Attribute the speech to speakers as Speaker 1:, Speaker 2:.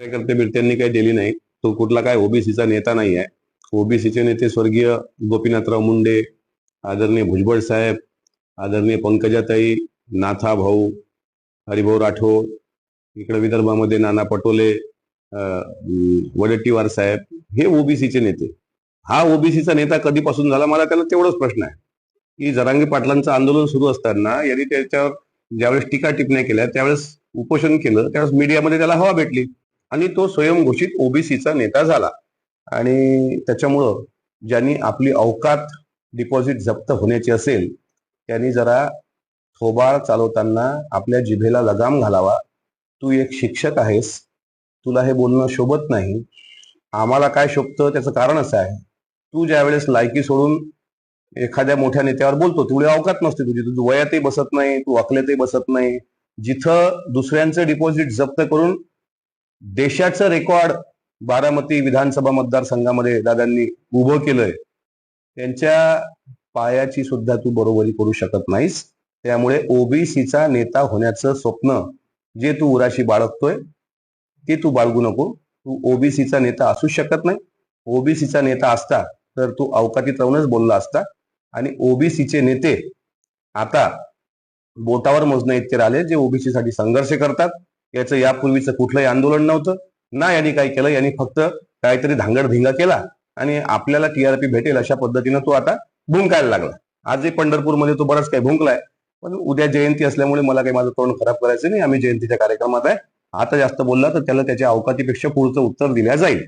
Speaker 1: कार्यकर्ते बिरत्यांनी काही दिली नाही. तो कुठला काय ओबीसीचा नेता नाही आहे ओबीसीचे नेते स्वर्गीय गोपीनाथराव मुंडे आदरणीय भुजबळ साहेब आदरणीय पंकजाताई नाथा भाऊ हरिभाऊ राठोड इकडे विदर्भामध्ये नाना पटोले वडट्टीवार वडेट्टीवार साहेब हे ओबीसीचे नेते. हा ओबीसीचा नेता कधीपासून झाला मला त्याला तेवढाच प्रश्न आहे. की जरांगी पाटलांचं आंदोलन सुरू असताना यांनी त्याच्यावर ज्यावेळेस टीका टिप्पण्या केल्या त्यावेळेस उपोषण केलं त्यावेळेस मीडियामध्ये त्याला हवा भेटली. आणि तो स्वयंघोषित ओबीसीचा नेता झाला. आणि त्याच्यामुळं ज्यांनी आपली अवकात डिपॉझिट जप्त होण्याची असेल त्यांनी जरा थोबाळ चालवताना आपल्या जिभेला लगाम घालावा. तू एक शिक्षक आहेस. तुला हे बोलणं शोभत नाही. आम्हाला काय शोभतं त्याचं कारण असं आहे. तू ज्या वेळेस लायकी सोडून एखाद्या मोठ्या नेत्यावर बोलतो तेवढी अवकात नसते तुझी. तू वयातही बसत नाही तू अकल्यातही बसत नाही. जिथं दुसऱ्यांचं डिपॉझिट जप्त करून देशाचं रेकॉर्ड बारामती विधानसभा मतदारसंघामध्ये दादांनी उभं केलंय. त्यांच्या पायाची सुद्धा तू बरोबरी करू शकत नाहीस. त्यामुळे ओबीसीचा नेता होण्याचं स्वप्न जे तू उराशी बाळगतोय ते तू बाळगू नको. तू ओबीसीचा नेता असू शकत नाही. ओबीसीचा नेता असता तर तू अवकातीत राहूनच बोलला असता. आणि ओबीसीचे नेते आता बोटावर मोजण्या इतके राहिले जे ओबीसी साठी संघर्ष करतात. याचं यापूर्वीचं कुठलंही आंदोलन नव्हतं. ना यांनी काय केलं यांनी फक्त काहीतरी धांगडधिंगा केला आणि आपल्याला टीआरपी भेटेल अशा पद्धतीनं तो आता भुंकायला लागला. आजही पंढरपूरमध्ये तो बराच काही भुंकलाय. पण उद्या जयंती असल्यामुळे मला काही माझं तोंड खराब करायचं नाही. आम्ही जयंतीच्या कार्यक्रमात आहे. आता जास्त बोलला तर त्याला त्याच्या अवकातीपेक्षा पुढचं उत्तर दिल्या जाईल.